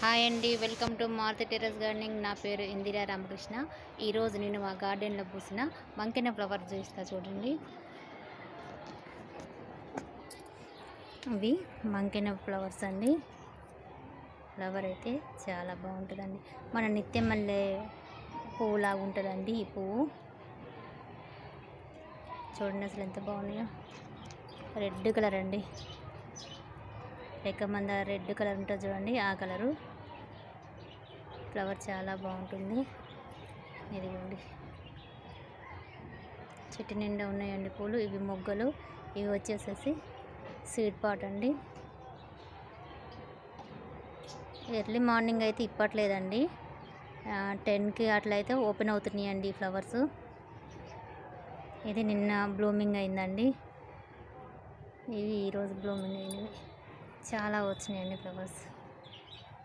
Hi అండి welcome to Maruthi terrace gardening. నా పేరు ఇందిరా రామకృష్ణ. ఈరోజు నేను మా గార్డెన్లో పూసిన మంకెన ఫ్లవర్ చూపిస్తా చూడండి. ఇవి మంకెన ఫ్లవర్స్ అండి. ఫ్లవర్ అయితే చాలా బాగుంటుందండి. మన నిత్యం మళ్ళీ పువ్వులాగా ఉంటుందండి ఈ పువ్వు. చూడండి అసలు ఎంత బాగున్నాయో. రెడ్ కలర్ అండి. మంద రెడ్ కలర్ ఉంటుంది చూడండి ఆ కలరు. ఫ్లవర్ చాలా బాగుంటుంది. ఇదిగోండి. చెట్టు నిండా ఉన్నాయండి పూలు ఇవి మొగ్గలు. ఇవి వచ్చేసేసి సీడ్ పాట్ అండి. ఎర్లీ మార్నింగ్ అయితే ఇప్పట్లేదండి. టెన్కి అట్లా అయితే ఓపెన్ అవుతున్నాయండి ఫ్లవర్స్. ఇది నిన్న బ్లూమింగ్ అయిందండి. ఇవి ఈరోజు బ్లూమింగ్ అయినవి. చాలా వచ్చినాయండి ఫ్లవర్స్.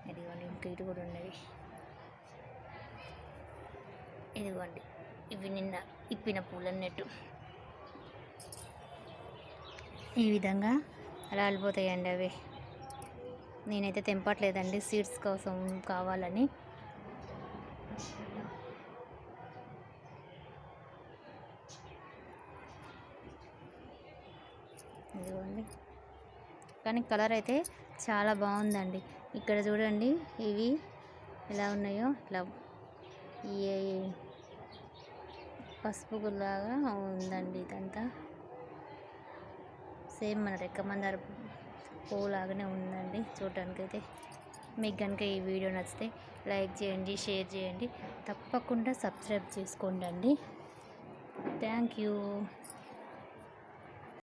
ఇదిగోండి ఇంకా ఇటు కూడా ఉన్నవి. ఇదిగోండి ఇవి నిన్న ఇప్పిన పూలన్నట్టు. ఈ విధంగా రాలిపోతాయండి అవి. నేనైతే తెంపట్లేదండి సీడ్స్ కోసం కావాలని. ఇదిగోండి. కానీ కలర్ అయితే చాలా బాగుందండి. ఇక్కడ చూడండి ఇవి ఎలా ఉన్నాయో. ఇట్లా ఈ పసుపు లాగా ఉందండి ఇదంతా. సేమ్ మన రెక్క మందార పువ్వు లాగానే ఉందండి చూడటానికైతే మీకు కనుక ఈ వీడియో నచ్చితే లైక్ చేయండి షేర్ చేయండి. తప్పకుండా సబ్స్క్రైబ్ చేసుకోండి అండి థ్యాంక్ యూ.